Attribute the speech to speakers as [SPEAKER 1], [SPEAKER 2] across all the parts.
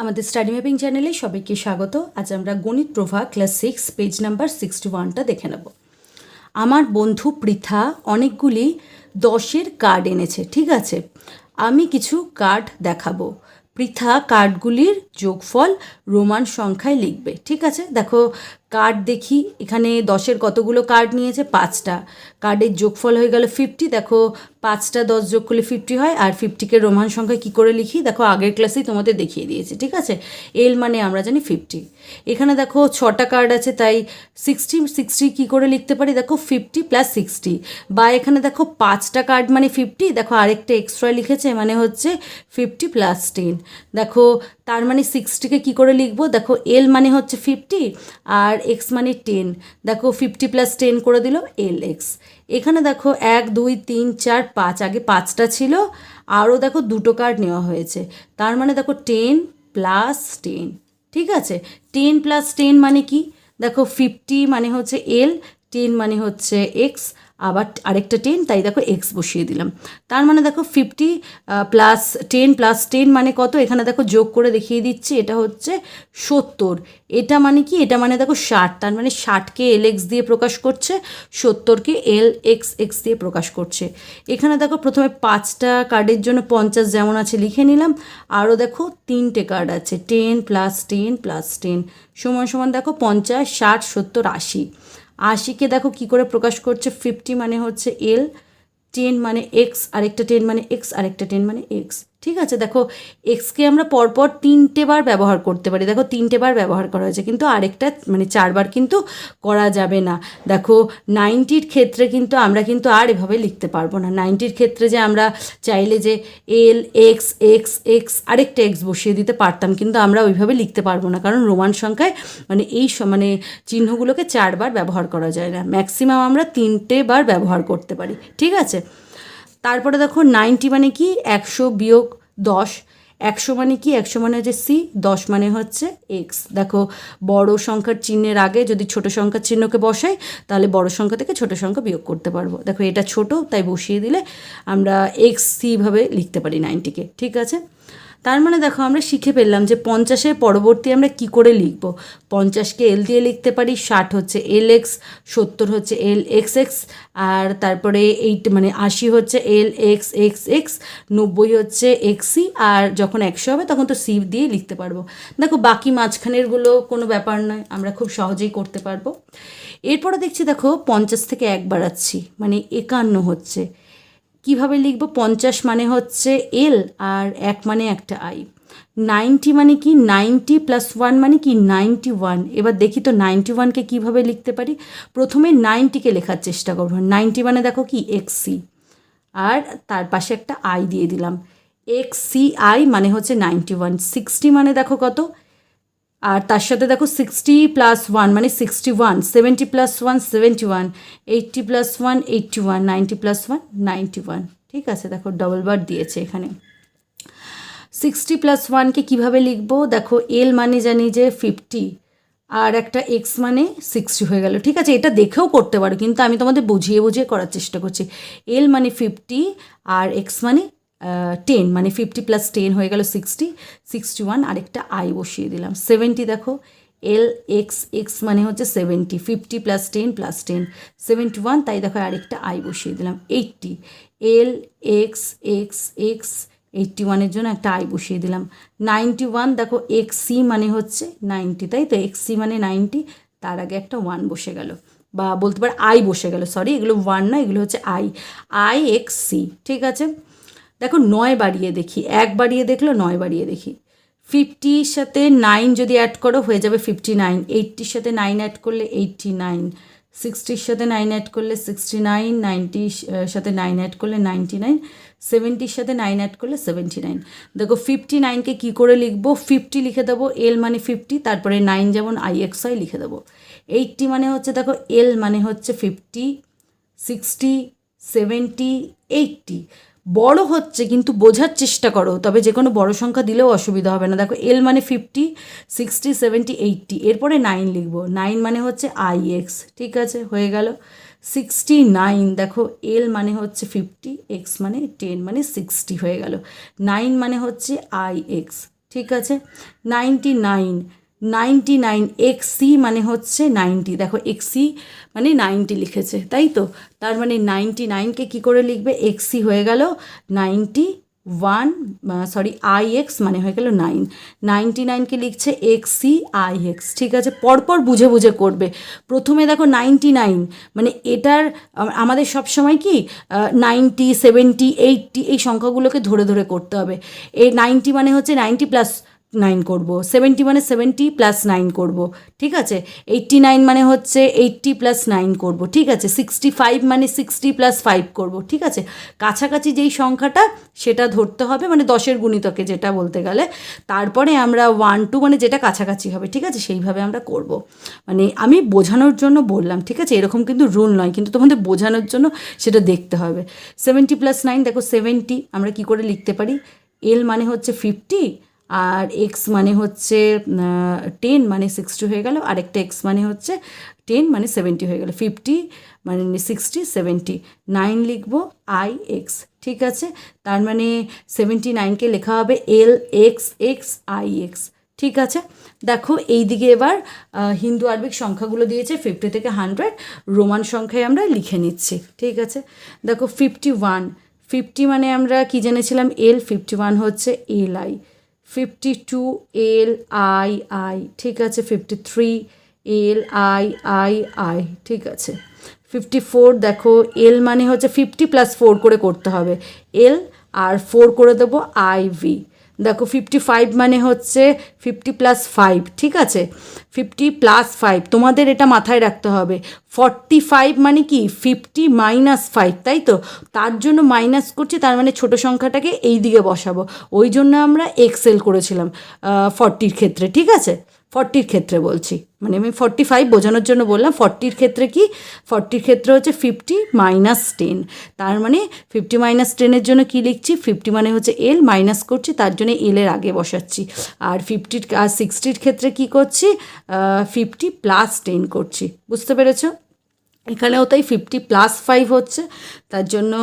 [SPEAKER 1] আমাদের study mapping চ্যানেলে সবাইকে স্বাগত। আজ আমরা Ganit Prabha class six, page number sixty ওয়ানটা দেখে নেব। আমার বন্ধু পৃথা অনেকগুলি দশের কার্ড এনেছে, ঠিক আছে? আমি কিছু কার্ড দেখাবো। পৃথা কার্ডগুলির যোগফল রোমান সংখ্যায় লিখবে, ঠিক আছে? দেখো কার্ড দেখি। এখানে দশের কতগুলো কার্ড নিয়েছে? পাঁচটা। কার্ডের যোগফল হয়ে গেল ফিফটি দেখো, পাঁচটা দশ যোগ করলে ফিফটি হয়, আর ফিফটিকে রোমান সংখ্যায় কী করে লিখি? দেখো, আগের ক্লাসেই তোমাদের দেখিয়ে দিয়েছে, ঠিক আছে? এল মানে আমরা জানি ফিফটি এখানে দেখো, ছটা কার্ড আছে, তাই সিক্সটি সিক্সটি কী করে লিখতে পারি? দেখো ফিফটি প্লাস সিক্সটি বা এখানে দেখো, পাঁচটা কার্ড মানে ফিফটি দেখো, আরেকটা এক্সট্রা লিখেছে মানে হচ্ছে ফিফটি প্লাস টেন দেখো, তার মানে সিক্সটিকে কী করে লিখব? দেখো এল মানে হচ্ছে ফিফটি আর এক্স মানে টেন দেখো ফিফটি প্লাস টেন করে দিল এল এক্স এখানে দেখো এক, দুই, তিন, চার, পাঁচ, আগে পাঁচটা ছিল। আরও দেখো দুটো কার্ড নেওয়া হয়েছে। তার মানে দেখো টেন প্লাস টেন ঠিক আছে? টেন প্লাস টেন মানে কি? দেখো ফিফটি মানে হচ্ছে এল টেন মানে হচ্ছে এক্স আবার আরেকটা টেন তাই দেখো এক্স বসিয়ে দিলাম। তার মানে দেখো fifty plus ten plus ten মানে কত? এখানে দেখো যোগ করে দেখিয়ে দিচ্ছি, এটা হচ্ছে সত্তর। এটা মানে কি? এটা মানে দেখো ষাট। তার মানে ষাটকে এল এক্স দিয়ে প্রকাশ করছে, সত্তরকে এল এক্স এক্স দিয়ে প্রকাশ করছে। এখানে দেখো প্রথমে পাঁচটা কার্ডের জন্য পঞ্চাশ যেমন আছে লিখে নিলাম। আরও দেখো তিনটে কার্ড আছে ten plus ten plus ten সমান সমান দেখো পঞ্চাশ, ষাট, সত্তর, আশি। আশিকে দেখো কি করে প্রকাশ করছে ফিফটি মানে হচ্ছে এল টেন মানে এক্স আরেকটা টেন মানে এক্স আরেকটা টেন মানে এক্স ঠিক আছে? দেখো এক্সকে আমরা পরপর তিনটে বার ব্যবহার করতে পারি। দেখো, তিনটে বার ব্যবহার করা হয়েছে, কিন্তু আরেকটা মানে চারবার কিন্তু করা যাবে না। দেখো, নাইনটির ক্ষেত্রে কিন্তু আমরা কিন্তু আর এভাবে লিখতে পারব না। নাইনটির ক্ষেত্রে যে আমরা চাইলে যে এল এক্স এক্স এক্স আরেকটা এক্স বসিয়ে দিতে পারতাম, কিন্তু আমরা ওইভাবে লিখতে পারব না, কারণ রোমান সংখ্যায় মানে এই মানে চিহ্নগুলোকে চারবার ব্যবহার করা যায় না। ম্যাক্সিমাম আমরা তিনটে বার ব্যবহার করতে পারি। ঠিক আছে? তারপরে দেখো নাইনটি মানে কি? একশো বিয়োগ দশ। একশো মানে কি? একশো মানে হচ্ছে সি, দশ মানে হচ্ছে এক্স। দেখো, বড় সংখ্যার চিহ্নের আগে যদি ছোট সংখ্যার চিহ্নকে বসাই, তাহলে বড় সংখ্যা থেকে ছোট সংখ্যা বিয়োগ করতে পারব। দেখো, এটা ছোট, তাই বসিয়ে দিলে আমরা এক্স সিভাবে লিখতে পারি নাইনটিকে। ঠিক আছে? তার মানে দেখো আমরা শিখে ফেললাম যে পঞ্চাশের পরবর্তী আমরা কি করে লিখব? পঞ্চাশকে এল দিয়ে লিখতে পারি, ষাট হচ্ছে এল এক্স সত্তর হচ্ছে এল এক্স এক্স আর তারপরে এইট মানে আশি হচ্ছে এল এক্স এক্স এক্স নব্বই হচ্ছে এক্সি আর যখন একশো হবে তখন তো সি দিয়ে লিখতে পারব। দেখো বাকি মাঝখানেরগুলো কোনো ব্যাপার নয়, আমরা খুব সহজেই করতে পারব। এরপরে দেখছি দেখো পঞ্চাশ থেকে এক বাড়াচ্ছি মানে একান্ন হচ্ছে। কীভাবে লিখব? পঞ্চাশ মানে হচ্ছে এল আর এক মানে একটা আই নাইনটি মানে কি? নাইনটি প্লাস ওয়ান মানে কি? নাইনটি ওয়ান এবার দেখি তো নাইনটি ওয়ানকে কীভাবে লিখতে পারি? প্রথমে নাইনটিকে লেখার চেষ্টা করব। নাইনটি মানে দেখো কি? এক্স আর তার পাশে একটা আই দিয়ে দিলাম। এক্স সি আই মানে হচ্ছে নাইনটি ওয়ান সিক্সটি মানে দেখো কত? আর তার সাথে দেখো সিক্সটি প্লাস ওয়ান মানে sixty one seventy plus one seventy one eighty plus one eighty one ninety plus one ninety one ঠিক আছে, দেখো ডবল বার দিয়েছে এখানে। সিক্সটি প্লাস ওয়ানকে কীভাবে লিখব? দেখো এল মানে জানি যে ফিফটি আর একটা এক্স মানে সিক্সটি হয়ে গেল। ঠিক আছে, এটা দেখেও করতে পারো, কিন্তু আমি তোমাদের বুঝিয়ে বুঝিয়ে করার চেষ্টা করছি। এল মানে ফিফটি আর এক্স মানে টেন মানে ফিফটি প্লাস টেন হয়ে গেল সিক্সটি সিক্সটি ওয়ান আরেকটা আই বসিয়ে দিলাম। সেভেন্টি দেখো এল এক্স এক্স মানে হচ্ছে seventy fifty plus ten plus ten seventy one তাই দেখো আরেকটা আই বসিয়ে দিলাম eighty L X X X eighty ওয়ানের জন্য একটা আই বসিয়ে দিলাম। নাইনটি ওয়ান দেখো এক্স সি মানে হচ্ছে নাইনটি তাই তো? এক্স সি মানে নাইনটি তার আগে একটা ওয়ান বসে গেল। বা বলতে পারে আই বসে গেল সরি এগুলো ওয়ান না, এগুলো হচ্ছে আই আই এক্স সি ঠিক আছে? দেখো নয় বাড়িয়ে দেখি, এক বাড়িয়ে দেখল, নয় বাড়িয়ে দেখি। ফিফটির সাথে নাইন যদি অ্যাড করো, হয়ে যাবে ফিফটি নাইন এইটটির সাথে নাইন অ্যাড করলে এইটটি নাইন সিক্সটির সাথে নাইন অ্যাড করলে সিক্সটি নাইন নাইনটির সাথে নাইন অ্যাড করলে নাইনটি নাইন সেভেন্টির সাথে নাইন অ্যাড করলে সেভেন্টি নাইন দেখো ফিফটি নাইনকে কী করে লিখব? ফিফটি লিখে দেবো এল মানে ফিফটি তারপরে নাইন যেমন আই এক্স আই লিখে দেবো। এইটটি মানে হচ্ছে, দেখো এল মানে হচ্ছে ফিফটি সিক্সটি সেভেন্টি এইটটি বড় হচ্ছে কিন্তু বোঝার চেষ্টা করো, তবে যে কোনো বড় সংখ্যা দিলেও অসুবিধা হবে না। দেখো এল মানে ফিফটি সিক্সটি সেভেন্টি এইটটি এরপরে নাইন লিখব। নাইন মানে হচ্ছে আই এক্স ঠিক আছে, হয়ে গেল। সিক্সটি নাইন দেখো এল মানে হচ্ছে ফিফটি এক্স মানে টেন মানে সিক্সটি হয়ে গেল। নাইন মানে হচ্ছে আই এক্স ঠিক আছে? Ninety nine ninety nine X মানে হচ্ছে নাইনটি দেখো এক্স মানে নাইনটি লিখেছে, তাই তো? তার মানে নাইনটি নাইনকে কী করে লিখবে? এক্স হয়ে গেল ninety one sorry I X মানে হয়ে গেল নাইন নাইনটি নাইনকে লিখছে এক্স সি আই এক্স ঠিক আছে? পরপর বুঝে বুঝে করবে। প্রথমে দেখো নাইনটি নাইন মানে এটার আমাদের সব সময় কি নাইনটি সেভেন্টি এইটটি এই সংখ্যাগুলোকে ধরে ধরে করতে হবে। এই নাইনটি মানে হচ্ছে নাইনটি প্লাস নাইন করব। সেভেন্টি মানে সেভেন্টি প্লাস নাইন করব। ঠিক আছে? এইট্টি নাইন মানে হচ্ছে এইট্টি প্লাস নাইন করব। ঠিক আছে? সিক্সটি ফাইভ মানে সিক্সটি প্লাস ফাইভ করব। ঠিক আছে? কাছাকাছি যেই সংখ্যাটা, সেটা ধরতে হবে মানে দশের গুণিতকে যেটা বলতে গেলে। তারপরে আমরা ওয়ান টু মানে যেটা কাছাকাছি হবে, ঠিক আছে? সেইভাবে আমরা করব। মানে আমি বোঝানোর জন্য বললাম, ঠিক আছে? এরকম কিন্তু রুল নয়, কিন্তু তোমাদের বোঝানোর জন্য সেটা দেখতে হবে। সেভেন্টি প্লাস নাইন দেখো সেভেন্টি আমরা কি করে লিখতে পারি? এল মানে হচ্ছে ফিফটি আর এক্স মানে হচ্ছে টেন মানে সিক্সটি হয়ে গেল, আরেকটা এক্স মানে হচ্ছে টেন মানে সেভেন্টি হয়ে গেল ফিফটি মানে সিক্সটি সেভেন্টি নাইন লিখব আই এক্স ঠিক আছে? তার মানে সেভেন্টি নাইনকে লেখা হবে L X X I X ঠিক আছে? দেখো এই দিকে এবার হিন্দু আরবিক সংখ্যাগুলো দিয়েছে ফিফটি থেকে হান্ড্রেড রোমান সংখ্যায় আমরা লিখে নিচ্ছি, ঠিক আছে? দেখো ফিফটি ওয়ান ফিফটি মানে আমরা কি জেনেছিলাম? এল ফিফটি ওয়ান হচ্ছে L I fifty two L I I ঠিক আছে fifty three L I I I ঠিক আছে। ফিফটি ফোর দেখো এল মানে হচ্ছে ফিফটি প্লাস ফোর করে করতে হবে। এল আর ফোর করে দেবো আই ভি দেখো ফিফটি ফাইভ মানে হচ্ছে ফিফটি প্লাস ফাইভ ঠিক আছে? ফিফটি প্লাস ফাইভ তোমাদের এটা মাথায় রাখতে হবে। ফর্টি ফাইভ মানে কি? ফিফটি মাইনাস ফাইভ তাই তো? তার জন্য মাইনাস করছি, তার মানে ছোট সংখ্যাটাকে এই দিকে বসাবো। ওই জন্য আমরা এক্সেল করেছিলাম ফর্টির ক্ষেত্রে, ঠিক আছে? ফর্টির ক্ষেত্রে বলছি। মানে আমি ফর্টি ফাইভ বোঝানোর জন্য বললাম ফর্টির ক্ষেত্রে কি? ফর্টির ক্ষেত্রে হচ্ছে ফিফটি মাইনাস টেন তার মানে ফিফটি মাইনাস টেনের জন্য কি লিখছি? ফিফটি মানে হচ্ছে এল মাইনাস করছি, তার জন্য এলের আগে বসাচ্ছি। আর ফিফটির আর সিক্সটির ক্ষেত্রে কি করছি? ফিফটি প্লাস টেন করছি। বুঝতে পেরেছ? এখানেও তাই ফিফটি প্লাস ফাইভ হচ্ছে। তার জন্য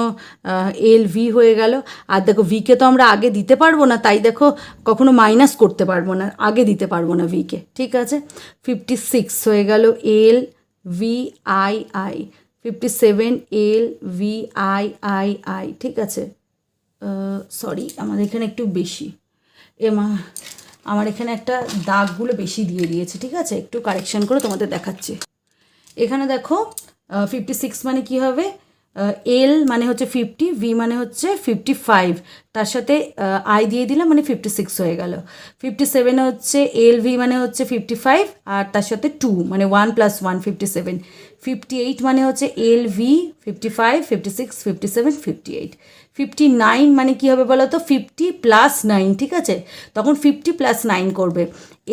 [SPEAKER 1] এল ভি হয়ে গেল। আর দেখো ভিকে তো আমরা আগে দিতে পারব না, তাই দেখো, কখনো মাইনাস করতে পারব না, আগে দিতে পারব না ভিকে ঠিক আছে? ফিফটি সিক্স হয়ে গেল L V I I fifty seven L V I I I ঠিক আছে? সরি আমাদের এখানে একটু বেশি। এমা আমার এখানে একটা দাগগুলো বেশি দিয়ে দিয়েছে, ঠিক আছে? একটু কারেকশন করে তোমাদের দেখাচ্ছি। এখানে দেখো ফিফটি সিক্স মানে কি হবে? এল মানে হচ্ছে ফিফটি ভি মানে হচ্ছে ফিফটি ফাইভ তার সাথে আই দিয়ে দিলাম মানে ফিফটি সিক্স হয়ে গেল। ফিফটি সেভেন হচ্ছে এল ভি মানে হচ্ছে ফিফটি ফাইভ আর তার সাথে টু মানে one plus one fifty seven fifty eight মানে হচ্ছে L V fifty five fifty six fifty seven fifty eight fifty nine মানে কী হবে বলো তো? ফিফটি প্লাস নাইন ঠিক আছে? তখন ফিফটি প্লাস নাইন করবে।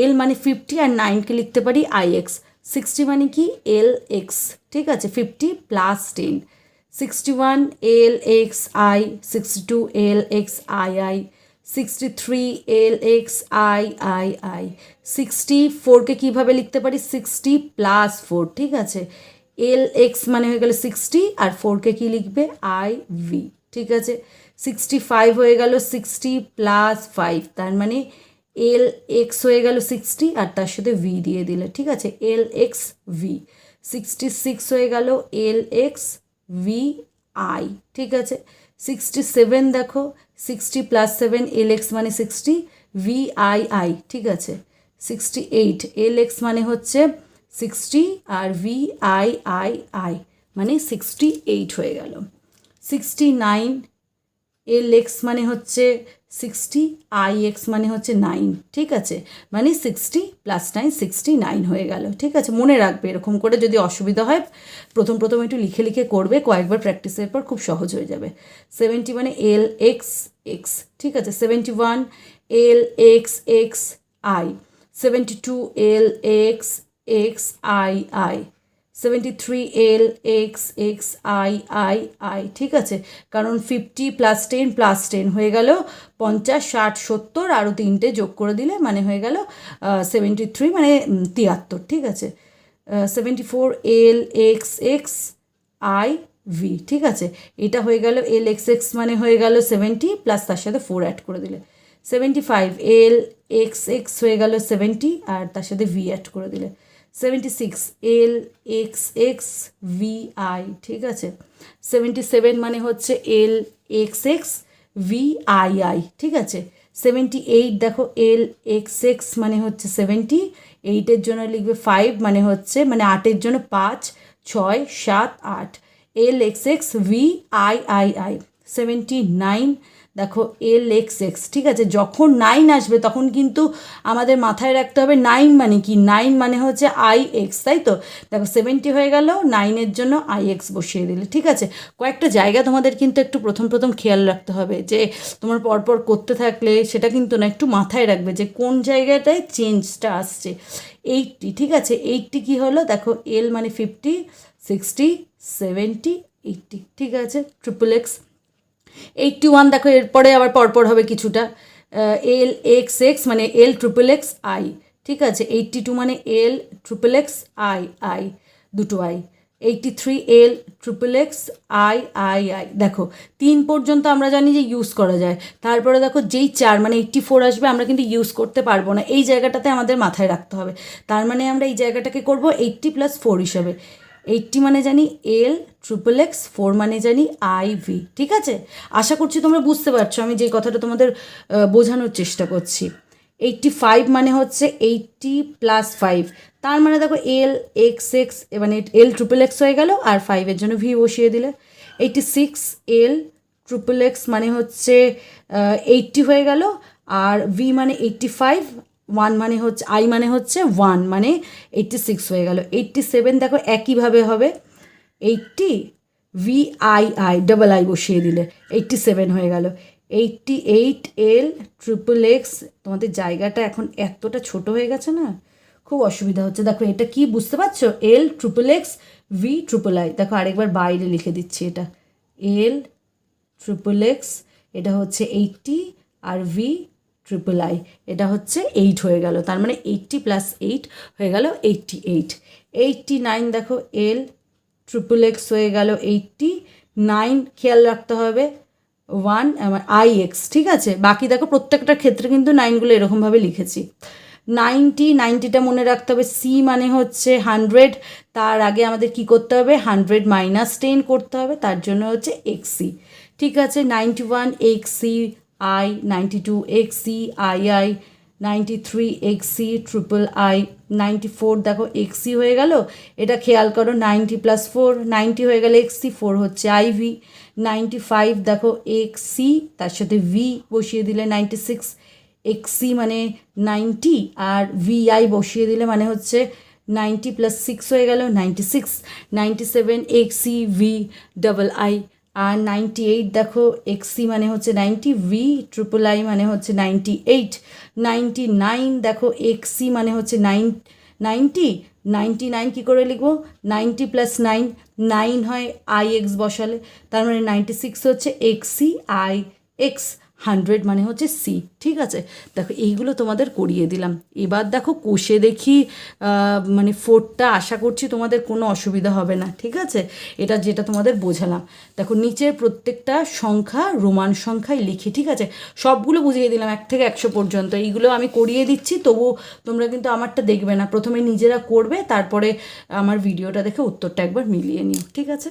[SPEAKER 1] এল মানে ফিফটি আর নাইনকে লিখতে পারি আই এক্স সিক্সটি মানে কি? এল এক্স ঠিক আছে? Fifty plus ten sixty one L X I sixty two L X I I sixty three L X I I I sixty ফোরকে কীভাবে লিখতে পারি? সিক্সটি প্লাস ফোর ঠিক আছে? এল এক্স মানে হয়ে গেল সিক্সটি আর ফোরকে কী লিখবে? আই ভি ঠিক আছে? সিক্সটি ফাইভ হয়ে গেল সিক্সটি প্লাস ফাইভ তার মানে এল এক্স হয়ে গেল সিক্সটি আর তার সাথে ভি দিয়ে দিলে, ঠিক আছে? L X V sixty six হয়ে গেল এল এক্স ভি আই ঠিক আছে? সিক্সটি সেভেন দেখো sixty plus seven L X মানে সিক্সটি ভি আই আই ঠিক আছে? সিক্সটি এইট এল এক্স মানে হচ্ছে সিক্সটি আর ভি আই আই আই মানে সিক্সটি এইট হয়ে গেল। সিক্সটি নাইন এল এক্স মানে হচ্ছে সিক্সটি আই এক্স মানে হচ্ছে নাইন ঠিক আছে? মানে sixty plus nine sixty nine হয়ে গেল, ঠিক আছে? মনে রাখবে এরকম করে যদি অসুবিধা হয়, প্রথম প্রথম একটু লিখে লিখে করবে, কয়েকবার প্র্যাকটিসের পর খুব সহজ হয়ে যাবে। সেভেন্টি মানে এল এক্স এক্স ঠিক আছে? Seventy one L X X I seventy two L X X I I seventy three L X X I I I ঠিক আছে? কারণ fifty plus ten plus ten হয়ে গেল, পঞ্চাশ, ষাট, সত্তর আরও তিনটে যোগ করে দিলে মানে হয়ে গেল সেভেন্টি থ্রি মানে তিয়াত্তর, ঠিক আছে? Seventy four L X X I V ঠিক আছে? এটা হয়ে গেল এল এক্স এক্স মানে হয়ে গেল সেভেন্টি প্লাস তার সাথে ফোর অ্যাড করে দিলে। Seventy five L X X হয়ে গেল সেভেন্টি আর তার সাথে ভি অ্যাড করে দিলে। Seventy six L X X V ঠিক আছে? সেভেন্টি সেভেন মানে হচ্ছে এল এক্স এক্স ভি ঠিক আছে? সেভেন্টি এইট দেখো এল এক্স এক্স মানে হচ্ছে সেভেন্টি এইটের জন্য লিখবে ফাইভ মানে হচ্ছে মানে আটের জন্য পাঁচ, ছয়, সাত, আট। L X X V I I I seventy nine দেখো এল এক্স এক্স ঠিক আছে? যখন নাইন আসবে, তখন কিন্তু আমাদের মাথায় রাখতে হবে নাইন মানে কি? নাইন মানে হচ্ছে আই এক্স তাই তো? দেখো সেভেন্টি হয়ে গেল নাইনের জন্য আই এক্স বসিয়ে দিলে, ঠিক আছে? কয়েকটা জায়গা তোমাদের কিন্তু একটু প্রথম প্রথম খেয়াল রাখতে হবে যে, তোমার পরপর করতে থাকলে সেটা কিন্তু না, একটু মাথায় রাখবে যে, কোন জায়গাটায় চেঞ্জটা আসছে। এইটটি ঠিক আছে? এইটটি কী হলো? দেখো এল মানে ফিফটি সিক্সটি সেভেন্টি এইটটি ঠিক আছে? ট্রিপল এক্স এইটটি ওয়ান দেখো, এরপরে আবার পরপর হবে কিছুটা। এল এক্স এক্স মানে এল ট্রিপল এক্স আই ঠিক আছে? এইটটি টু মানে L triple X I I দুটো I eighty three L triple X I I I দেখো, তিন পর্যন্ত আমরা জানি যে ইউজ করা যায়। তারপরে দেখো, যেই চার মানে এইটটি ফোর আসবে, আমরা কিন্তু ইউজ করতে পারব না। এই জায়গাটাতে আমাদের মাথায় রাখতে হবে। তার মানে আমরা এই জায়গাটাকে করব এইটটি প্লাস ফোর হিসাবে। এইটটি মানে জানি এল ট্রিপল এক্স ফোর মানে জানি আই ভি ঠিক আছে? আশা করছি তোমরা বুঝতে পারছ, আমি যে কথাটা তোমাদের বোঝানোর চেষ্টা করছি। এইটটি ফাইভ মানে হচ্ছে এইটটি প্লাস ফাইভ তার মানে দেখো এল এক্স এক্স মানে এল ট্রিপল এক্স হয়ে গেল আর ফাইভের জন্য ভি বসিয়ে দিলে। Eighty six L triple X মানে হচ্ছে এইটটি হয়ে গেল আর ভি মানে এইটটি ফাইভ ওয়ান মানে হচ্ছে, আই মানে হচ্ছে ওয়ান মানে এইটটি সিক্স হয়ে গেল। এইটটি সেভেন দেখো একইভাবে হবে। Eighty V I I double I বসিয়ে দিলে এইটটি সেভেন হয়ে গেল। Eighty eight L triple X তোমাদের জায়গাটা এখন এতটা ছোট হয়ে গেছে না? খুব অসুবিধা হচ্ছে। দেখো এটা কি বুঝতে পারছ? L triple X V triple I দেখো আরেকবার বাইরে লিখে দিচ্ছি এটা। এল ট্রিপল এক্স এটা হচ্ছে এইটটি আর ভি ট্রিপল আই এটা হচ্ছে এইট হয়ে গেল। তার মানে এইটটি প্লাস এইট হয়ে গেল এইটটি এইট এইটটি নাইন দেখো এল ট্রিপল এক্স হয়ে গেল এইটটি নাইন খেয়াল রাখতে হবে ওয়ান আই এক্স ঠিক আছে? বাকি দেখো প্রত্যেকটা ক্ষেত্রে কিন্তু নাইনগুলো এরকমভাবে লিখেছি। নাইনটি নাইনটিটা মনে রাখতে হবে সি মানে হচ্ছে হান্ড্রেড তার আগে আমাদের কি করতে হবে? হান্ড্রেড মাইনাস টেন করতে হবে, তার জন্য হচ্ছে এক্সি ঠিক আছে? Ninety one X C I ninety two X C I I ninety three X C triple I ninety four দেখো এক্সি হয়ে গেল। এটা খেয়াল করো নাইনটি প্লাস ফোর নাইনটি হয়ে গেলে এক্সি ফোর হচ্ছে আইভি নাইনটি ফাইভ দেখো এক্সি তার সাথে ভি বসিয়ে দিলে নাইনটি সিক্স এক্সি মানে নাইনটি আর ভিআই বসিয়ে দিলে মানে হচ্ছে নাইনটি প্লাস সিক্স হয়ে গেল ninety six ninety seven X C V double I R ninety eight দেখো এক্সি মানে হচ্ছে নাইনটি ভি ট্রিপল আই মানে হচ্ছে নাইনটি এইট নাইনটি নাইন দেখো এক্সি মানে হচ্ছে নাইন নাইনটি নাইনটি নাইন কী করে লিখব? নাইনটি প্লাস নাইন নাইন হয় আই এক্স বসালে। তার মানে নাইনটি সিক্স হচ্ছে এক্সি আই এক্স হান্ড্রেড মানে হচ্ছে সি ঠিক আছে? দেখো, এইগুলো তোমাদের করিয়ে দিলাম। এবার দেখো, কোষে দেখি মানে ফোরটা আশা করছি তোমাদের কোনো অসুবিধা হবে না, ঠিক আছে? এটা যেটা তোমাদের বোঝালাম। দেখো, নিচের প্রত্যেকটা সংখ্যা রোমান সংখ্যায় লিখি, ঠিক আছে? সবগুলো বুঝিয়ে দিলাম, এক থেকে একশো পর্যন্ত। এইগুলো আমি করিয়ে দিচ্ছি তবু তোমরা কিন্তু আমারটা দেখবে না। প্রথমে নিজেরা করবে, তারপরে আমার ভিডিওটা দেখে উত্তরটা একবার মিলিয়ে নিও, ঠিক আছে?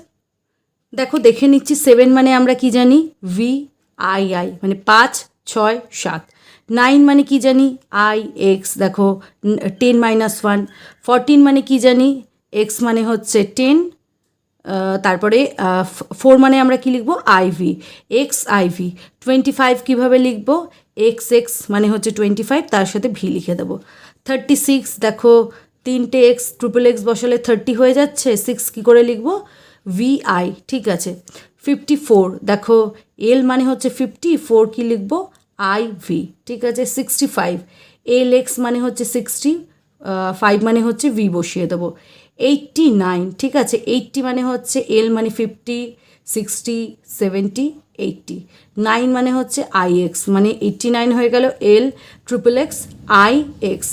[SPEAKER 1] দেখো, দেখে নিচ্ছি সেভেন মানে আমরা কি জানি? ভি আই আই মানে পাঁচ, ছয়, সাত। নাইন মানে কি জানি? আই, এক্স, দেখো টেন মাইনাস ওয়ান। ফরটিন মানে কি জানি? এক্স মানে হচ্ছে টেন তারপরে ফোর মানে আমরা কি লিখব? I V X I V twenty five কীভাবে লিখব? এক্স এক্স মানে হচ্ছে টোয়েন্টি ফাইভ তার সাথে ভি লিখে দেবো। থার্টি সিক্স, দেখো, তিনটে এক্স, ট্রিপল এক্স বসালে থার্টি হয়ে যাচ্ছে, সিক্স কী করে লিখব? ভি আই, ঠিক আছে। ফিফটি ফোর দেখো এল মানে হচ্ছে ফিফটি ফোর কী লিখব? আই ভি ঠিক আছে? সিক্সটি ফাইভ এল এক্স মানে হচ্ছে সিক্সটি ফাইভ মানে হচ্ছে ভি বসিয়ে দেবো। এইটটি নাইন ঠিক আছে? এইটটি মানে হচ্ছে এল মানে fifty sixty seventy eighty nine মানে হচ্ছে আই এক্স মানে এইটটি নাইন হয়ে গেল L triple X I X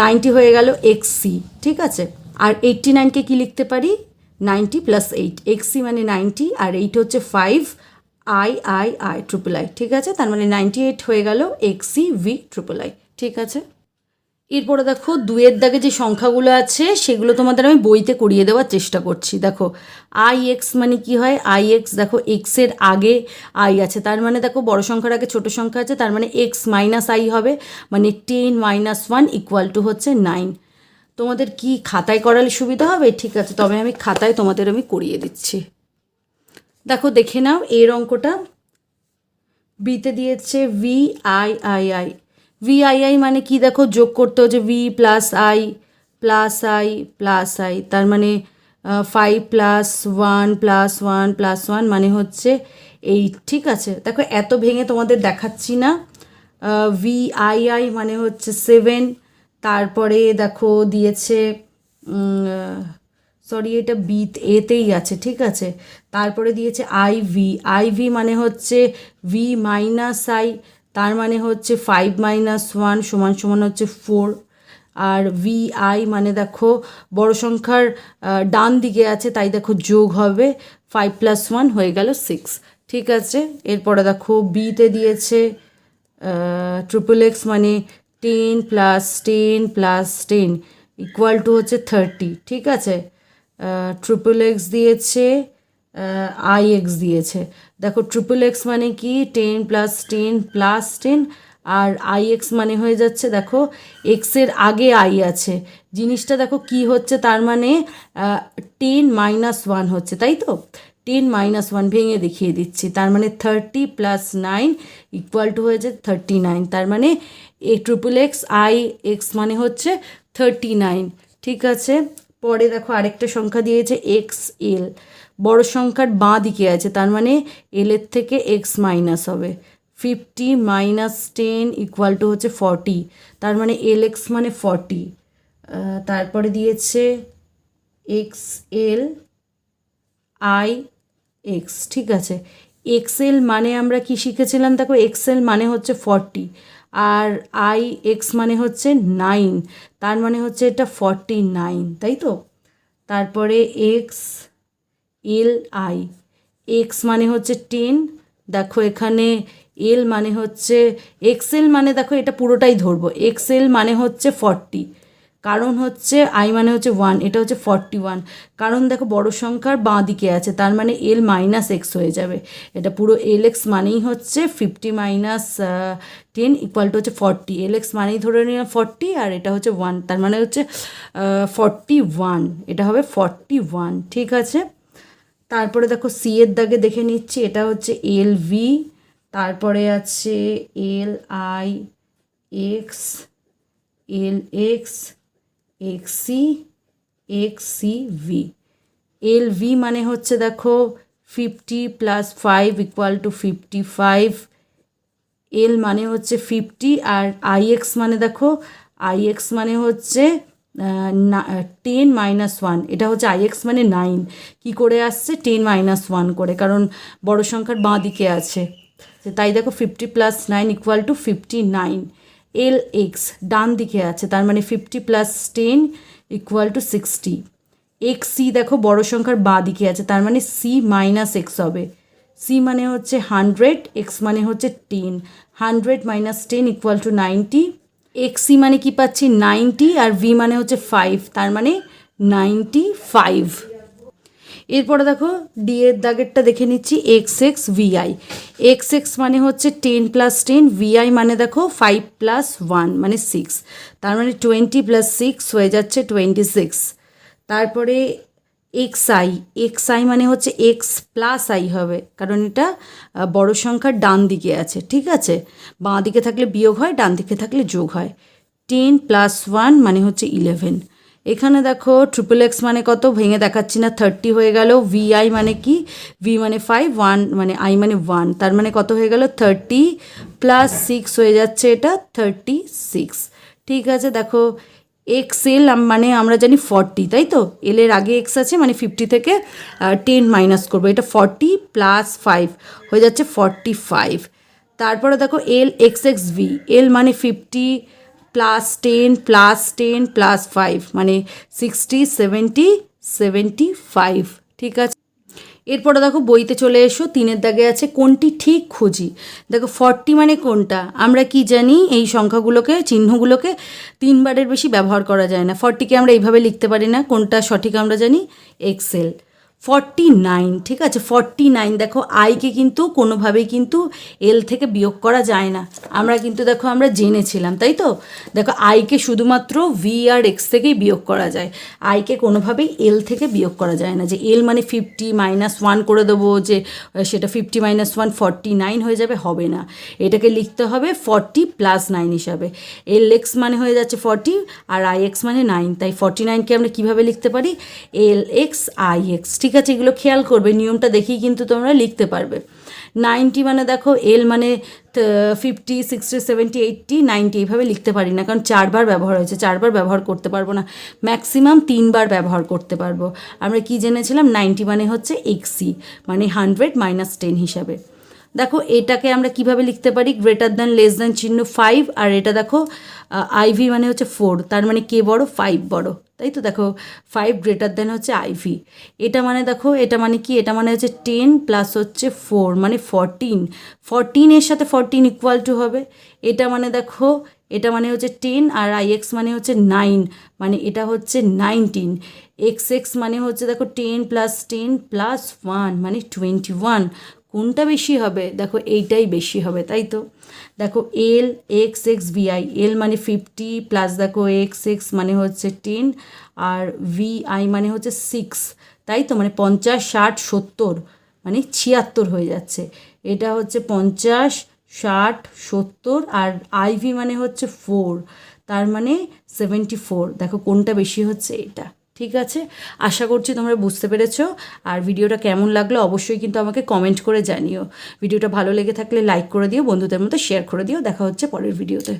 [SPEAKER 1] ninety হয়ে গেল এক্স সি ঠিক আছে? আর এইটটি নাইনকে কী লিখতে পারি? নাইনটি প্লাস এইট এক্সি মানে নাইনটি, আর এইট হচ্ছে five I I I triple I ঠিক আছে? তার মানে নাইনটি এইট হয়ে গেল এক্স ভি ট্রিপল আই ঠিক আছে? এরপরে দেখো দুয়ের দাগে যে সংখ্যাগুলো আছে, সেগুলো তোমাদের আমি বইতে করিয়ে দেওয়ার চেষ্টা করছি। দেখো আই এক্স মানে কি হয়? আই এক্স দেখো এক্সের আগে আই আছে। তার মানে দেখো, বড় সংখ্যার আগে ছোট সংখ্যা আছে, তার মানে এক্স মাইনাস আই হবে। মানে ten minus one equal to হচ্ছে নাইন তোমাদের কি খাতায় করালে সুবিধা হবে? ঠিক আছে, তবে আমি খাতায় তোমাদের আমি করিয়ে দিচ্ছি। দেখো, দেখে নাও, এর অঙ্কটা। বিতে দিয়েছে V I I I V I I মানে কি দেখো? যোগ করতে হচ্ছে V plus I plus I plus I তার মানে five plus one plus one plus one মানে হচ্ছে এইট ঠিক আছে? দেখো, এত ভেঙে তোমাদের দেখাচ্ছি না। ভি আই আই মানে হচ্ছে সেভেন তারপরে দেখো দিয়েছে সরি এটা বি এতেই আছে, ঠিক আছে? তারপরে দিয়েছে আই ভি আই ভি মানে হচ্ছে ভি মাইনাস আই তার মানে হচ্ছে ফাইভ মাইনাস ওয়ান সমান সমান হচ্ছে ফোর আর ভি আই মানে দেখো বড় সংখ্যার ডান দিকে আছে, তাই দেখো যোগ হবে ফাইভ প্লাস ওয়ান হয়ে গেল সিক্স ঠিক আছে? এরপরে দেখো বিতে দিয়েছে ট্রিপল এক্স মানে ten plus ten plus ten equal to হচ্ছে থার্টি ঠিক আছে? ট্রিপল এক্স দিয়েছে আই এক্স দিয়েছে। দেখো ট্রিপল এক্স মানে কি? Ten plus ten plus ten R I X মানে হয়ে যাচ্ছে, দেখো এক্সের আগে আই আছে। জিনিসটা দেখো কি হচ্ছে, তার মানে টেন মাইনাস ওয়ান হচ্ছে, তাই তো? টেন মাইনাস ওয়ান ভেঙে দেখিয়ে দিচ্ছি। তার মানে thirty plus nine equal to হয়েছে থার্টি নাইন তার মানে এ ট্রিপল এক্স আই এক্স মানে হচ্ছে থার্টি নাইন ঠিক আছে? পরে দেখো আরেকটা সংখ্যা দিয়েছে এক্স এল বড় সংখ্যার বাঁ দিকে আছে, তার মানে এলের থেকে এক্স মাইনাস হবে। Fifty minus ten equal to হচ্ছে ফর্টি তার মানে এল এক্স মানে ফর্টি তারপরে দিয়েছে এক্স এল আই এক্স ঠিক আছে? এক্সেল মানে আমরা কি শিখেছিলাম? দেখো এক্সেল মানে হচ্ছে ফর্টি আর আই এক্স মানে হচ্ছে নাইন তার মানে হচ্ছে এটা ফর্টি নাইন তাই তো? তারপরে এক্স এল আই এক্স মানে হচ্ছে টেন দেখো এখানে এল মানে হচ্ছে এক্সেল মানে দেখো এটা পুরোটাই ধরবো এক্সেল মানে হচ্ছে ফর্টি কারণ হচ্ছে আই মানে হচ্ছে ওয়ান এটা হচ্ছে ফর্টি ওয়ান কারণ দেখো বড় সংখ্যার বাঁ দিকে আছে, তার মানে এল মাইনাস এক্স হয়ে যাবে। এটা পুরো এল এক্স মানেই হচ্ছে fifty minus ten equal to হচ্ছে ফর্টি এল এক্স মানেই ধরে নিলাম ফর্টি আর এটা হচ্ছে ওয়ান তার মানে হচ্ছে ফর্টি ওয়ান এটা হবে ফর্টি ওয়ান ঠিক আছে? তারপরে দেখো সি এর দাগে দেখে নিচ্ছি, এটা হচ্ছে এল ভি তারপরে আছে L I X L X X X V L V মানে হচ্ছে দেখো fifty plus five equal to fifty five L মানে হচ্ছে ফিফটি আর আই এক্স মানে দেখো আই এক্স মানে হচ্ছে টেন মাইনাস ওয়ান এটা হচ্ছে আই এক্স মানে নাইন কী করে আসছে? টেন মাইনাস ওয়ান করে, কারণ বড় সংখ্যার বাঁ দিকে আছে। তাই দেখো fifty plus nine equal to fifty nine L X ডান দিকে আছে, তার মানে fifty plus ten equal to sixty X C দেখো বড় সংখ্যার বাঁ দিকে আছে, তার মানে সি মাইনাস এক্স হবে। সি মানে হচ্ছে হান্ড্রেড এক্স মানে হচ্ছে ten hundred minus ten equal to ninety X C মানে কি পাচ্ছি? নাইনটি আর ভি মানে হচ্ছে ফাইভ তার মানে নাইনটি ফাইভ এরপরে দেখো ডি এর দাগেরটা দেখে নিচ্ছি X X VI X X মানে হচ্ছে টেন প্লাস টেন ভিআই মানে দেখো ফাইভ প্লাস ওয়ান মানে সিক্স তার মানে টোয়েন্টি প্লাস সিক্স হয়ে যাচ্ছে টোয়েন্টি সিক্স তারপরে এক্স আই এক্স আই মানে হচ্ছে এক্স প্লাস আই হবে, কারণ এটা বড় সংখ্যার ডান দিকে আছে, ঠিক আছে? বাঁ দিকে থাকলে বিয়োগ হয়, ডান দিকে থাকলে যোগ হয়। টেন প্লাস ওয়ান মানে হচ্ছে ইলেভেন এখানে দেখো ট্রিপল এক্স মানে কত? ভেঙে দেখাচ্ছি না থার্টি হয়ে গেল। ভি আই মানে কি? ভি মানে ফাইভ ওয়ান মানে আই মানে ওয়ান তার মানে কত হয়ে গেল? থার্টি প্লাস সিক্স হয়ে যাচ্ছে এটা থার্টি সিক্স ঠিক আছে, দেখো এক্স এল মানে আমরা জানি ফর্টি তাই তো? এল এর আগে এক্স আছে মানে ফিফটি থেকে টেন মাইনাস করব। এটা ফর্টি প্লাস ফাইভ হয়ে যাচ্ছে ফর্টি ফাইভ তারপরে দেখো L X X V L মানে fifty plus ten plus ten plus five মানে সিক্সটি সেভেন্টি সেভেন্টি ফাইভ ঠিক আছে? এরপরে দেখো বইতে চলে এসো, তিনের দাগে আছে কোনটি ঠিক খুঁজি। দেখো ফর্টি মানে কোনটা? আমরা কি জানি? এই সংখ্যাগুলোকে, চিহ্নগুলোকে তিনবারের বেশি ব্যবহার করা যায় না। ফর্টিকে আমরা এইভাবে লিখতে পারি না, কোনটা সঠিক আমরা জানি? এক্সেল ফর্টি নাইন ঠিক আছে? ফর্টি নাইন দেখো আইকে কিন্তু কোনোভাবেই কিন্তু এল থেকে বিয়োগ করা যায় না। আমরা কিন্তু, দেখো, আমরা জেনেছিলাম, তাই তো? দেখো আইকে শুধুমাত্র ভি আর এক্স থেকেই বিয়োগ করা যায়। আইকে কোনোভাবেই এল থেকে বিয়োগ করা যায় না। যে এল মানে ফিফটি মাইনাস ওয়ান করে দেবো, যে সেটা fifty minus one forty nine হয়ে যাবে, হবে না। এটাকে লিখতে হবে ফর্টি প্লাস নাইন হিসাবে। এল এক্স মানে হয়ে যাচ্ছে ফর্টি আর আই এক্স মানে নাইন তাই ফর্টি নাইনকে আমরা কীভাবে লিখতে পারি? এল এক্স আই এক্স ঠিক আছে, এগুলো খেয়াল করবে, নিয়মটা দেখেই কিন্তু তোমরা লিখতে পারবে। নাইনটি মানে দেখো এল মানে fifty sixty seventy eighty ninety এইভাবে লিখতে পারি না, কারণ চারবার ব্যবহার হয়েছে, চারবার ব্যবহার করতে পারব না। ম্যাক্সিমাম তিনবার ব্যবহার করতে পারব। আমরা কি জেনেছিলাম, নাইনটি মানে হচ্ছে এক্সি মানে হান্ড্রেড মাইনাস টেন হিসাবে। দেখো, এটাকে আমরা কীভাবে লিখতে পারি? গ্রেটার দ্যান লেস দ্যান চিহ্ন ফাইভ আর এটা দেখো আইভি মানে হচ্ছে ফোর তার মানে কে বড়? ফাইভ বড়। তাই তো? দেখো ফাইভ গ্রেটার দ্যান হচ্ছে আইভি এটা মানে দেখো, এটা মানে কি? এটা মানে হচ্ছে টেন প্লাস হচ্ছে ফোর মানে ফরটিন ফরটিনের সাথে ফরটিন ইকুয়াল টু হবে। এটা মানে দেখো, এটা মানে হচ্ছে টেন আর আই এক্স মানে হচ্ছে নাইন মানে এটা হচ্ছে নাইনটিন এক্স এক্স মানে হচ্ছে দেখো ten plus ten plus one মানে টোয়েন্টি ওয়ান কোনটা বেশি হবে? দেখো, এইটাই বেশি হবে, তাই তো? দেখো L X X VI L মানে ফিফটি প্লাস দেখো এক্স এক্স মানে হচ্ছে টেন আর ভিআই মানে হচ্ছে সিক্স তাই তো? মানে পঞ্চাশ, ষাট, সত্তর মানে ছিয়াত্তর হয়ে যাচ্ছে। এটা হচ্ছে পঞ্চাশ, ষাট, সত্তর, আর আইভি মানে হচ্ছে ফোর তার মানে সেভেন্টি ফোর দেখো, কোনটা বেশি হচ্ছে? এটা। ঠিক আছে? আশা করছি তোমরা বুঝতে পেরেছ। আর ভিডিওটা কেমন লাগল অবশ্যই কিন্তু আমাকে কমেন্ট করে জানিও। ভিডিওটা ভালো লেগে থাকলে লাইক করে দিও, বন্ধুদের মতো শেয়ার করে দিও। দেখা হচ্ছে পরের ভিডিওতে